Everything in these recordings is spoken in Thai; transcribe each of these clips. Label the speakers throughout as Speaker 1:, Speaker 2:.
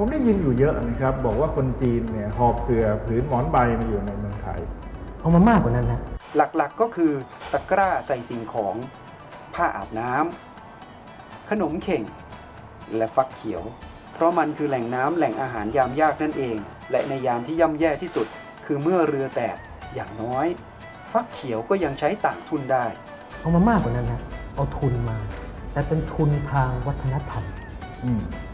Speaker 1: ผมได้ยินอยู่เยอะนะครับ บอกว่าคนจีนเนี่ยหอบเสือผืนหมอนใบมาอยู่ในเมืองไทย
Speaker 2: เอามามากกว่านั้นนะ
Speaker 3: หลักๆก็คือตะกร้าใส่สิ่งของ ผ้าอาบน้ำขนมเข่ง และฟักเขียว เพราะมันคือแหล่งน้ำแหล่งอาหารยามยากนั่นเอง และในยามที่ย่ำแย่ที่สุด คือเมื่อเรือแตกอย่างน้อย ฟักเขียวก็ยังใช้ต่างทุนได้
Speaker 2: เอามามากกว่านั้นนะเอาทุนมา แต่เป็นทุนทางวัฒนธรรม
Speaker 1: อืม
Speaker 2: นะ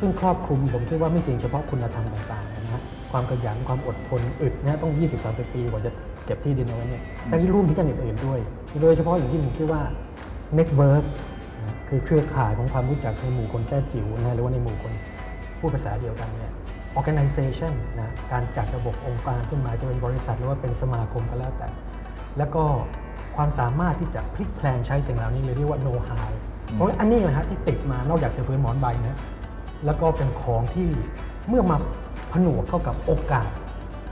Speaker 2: ซึ่งครอบคลุมผมคิดว่าไม่เพียงเฉพาะคุณธรรมต่างๆนะฮะความขยันความอดทนอึดนะต้อง 20 30 ปีกว่าจะเก็บที่ดินเอาไว้เนี่ยแต่ที่ร่วมที่กันอื่นๆด้วย โดยเฉพาะอย่างที่ผมคิดว่า network นะคือเครือข่ายของความรู้จักในหมู่คนแต้จิ๋วนะหรือว่าในหมู่คนพูดภาษาเดียวกันเนี่ย organization นะการจัดระบบองค์การขึ้นมาจะเป็นบริษัทหรือว่าเป็นสมาคมก็แล้วแต่ แล้วก็ความสามารถที่จะพลิกแพลงใช้สิ่งเหล่านี้เลยเรียกว่า know how เพราะอันนี้แหละฮะที่ติดมานอกจากเสือพื้นหมอนใบนะ แล้วก็เป็นของที่เมื่อมาผนวกเข้ากับโอกาส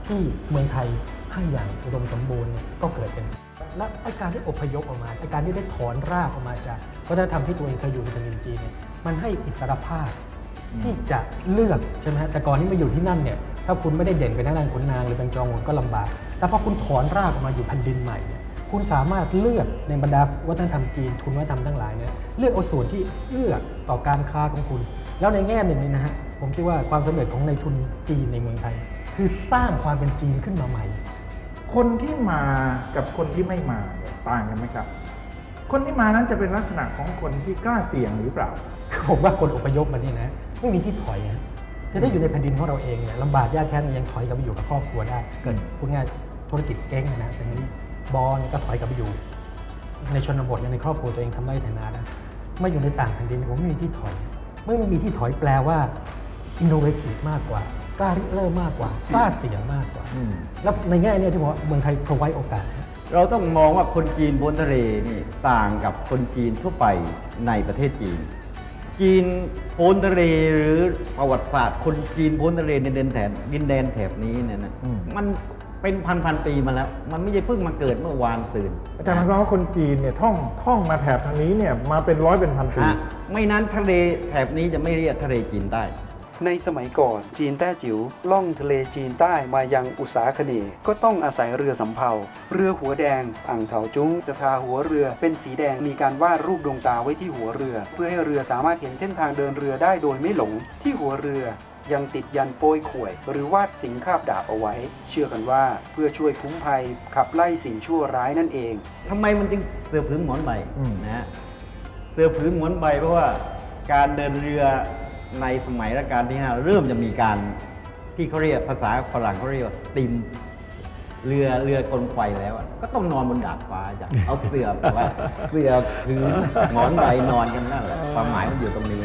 Speaker 2: ที่เมืองไทยให้อย่างอุดมสมบูรณ์ก็เกิดเป็น และไอการที่อพยพออกมาไอการที่ได้ถอนรากออกมาจากวัฒนธรรมที่ตัวเองเคยอยู่ในทางจีนเนี่ยมันให้อิสรภาพที่จะเลือกใช่ไหมฮะแต่ก่อนที่มาอยู่ที่นั่นเนี่ยถ้าคุณไม่ได้เด่นเป็นนักนางขุนนางหรือเป็นจองหวนก็ลำบาก แต่พอคุณถอนรากออกมาอยู่แผ่นดินใหม่เนี่ยคุณสามารถเลือกในบรรดาวัฒนธรรมจีนทุนวัฒนธรรมทั้งหลายเนี่ยเลือกเอาส่วนที่เอื้อต่อการค้าของคุณ แล้วในแง่หนึ่งนี่นะฮะผมคิดว่าความสำเร็จของในทุนจีนในเมืองไทย คือสร้างความเป็นจีนขึ้นมาใหม่
Speaker 1: คนที่มากับคนที่ไม่มาเนี่ยต่างกันไหมครับ คนที่มานั้นจะเป็นลักษณะของคนที่กล้าเสี่ยงหรือเปล่า
Speaker 2: ผมว่าคนอพยพมาเนี่ยนะไม่มีที่ถอยนะจะได้อยู่ในแผ่นดินของเราเองเนี่ยลำบากยากแค้นมันยังถอยกลับไปอยู่กับครอบครัวได้ เกิดพูดง่ายธุรกิจเจ๊งนะแต่นี้บอลก็ถอยกลับไปอยู่ ในชนบทเนี่ยในครอบครัวตัวเองทำได้ฐานะนะไม่อยู่ในต่างแผ่นดินผมไม่มีที่ถอย เมื่อไม่มีที่ถอยแปลว่าอินโนเวทีฟมากกว่ากล้าริเริ่มมากกว่ากล้าเสี่ยงมากกว่า
Speaker 1: อืม
Speaker 2: แล้วในแง่เนี้ที่บอกว่าเมืองไทยพรอไว้โอกาส
Speaker 4: เราต้องมองว่าคนจีนพ้นทะเลนี่ต่างกับคนจีนทั่วไปในประเทศจีน จีนพ้นทะเลหรือประวัติศาสตร์ คนจีนพ้นทะเลในดินแถบดินแดนแถบนี้เนี่ยนะ
Speaker 1: อืม
Speaker 4: มัน เป็นพันพันๆปีมาแล้ว มันไม่ใช่เพิ่งมาเกิดเมื่อวานตื่น
Speaker 1: อาจารย์หมายความว่าคนจีนเนี่ยท่องท่องมาแถบทางนี้เนี่ยมาเป็นร้อยเป็นพันปี
Speaker 4: ฮะไม่นั้นทะเลแถบนี้จะไม่เรียกทะเลจีนใต้
Speaker 3: ในสมัยก่อนจีนแต้จิ๋วล่องทะเลจีนใต้มายังอุษาคเนย์ก็ต้องอาศัยเรือสำเภา เรือหัวแดง อ่างเถาจุ้งจะทาหัวเรือเป็นสีแดงมีการวาดรูปดวงตาไว้ที่หัวเรือ เพื่อให้เรือสามารถเห็นเส้นทางเดินเรือได้โดยไม่หลง ที่หัวเรือ ยังติดยันโป้ยข่วย หรือวาดสิงคาบดาบเอาไว้ เชื่อกันว่าเพื่อช่วยคุ้มภัยขับไล่สิ่งชั่วร้ายนั่นเอง
Speaker 4: ทำไมมันจึงเสือผืนหมอนใบ
Speaker 1: อืม
Speaker 4: นะฮะเสือผืนหมอนใบเพราะว่าการเดินเรือในสมัยรัชกาลที่ห้าเริ่มจะมีการที่เขาเรียกภาษาฝรั่งเขาเรียกว่าสติม เรือเรือกลไฟแล้วอะก็ต้องนอนบนดาดฟ้าจ้ะเอาเสือแบบว่าเสือผืนหมอนใบนอนกันนั่นแหละความหมายมันอยู่ตรงนี้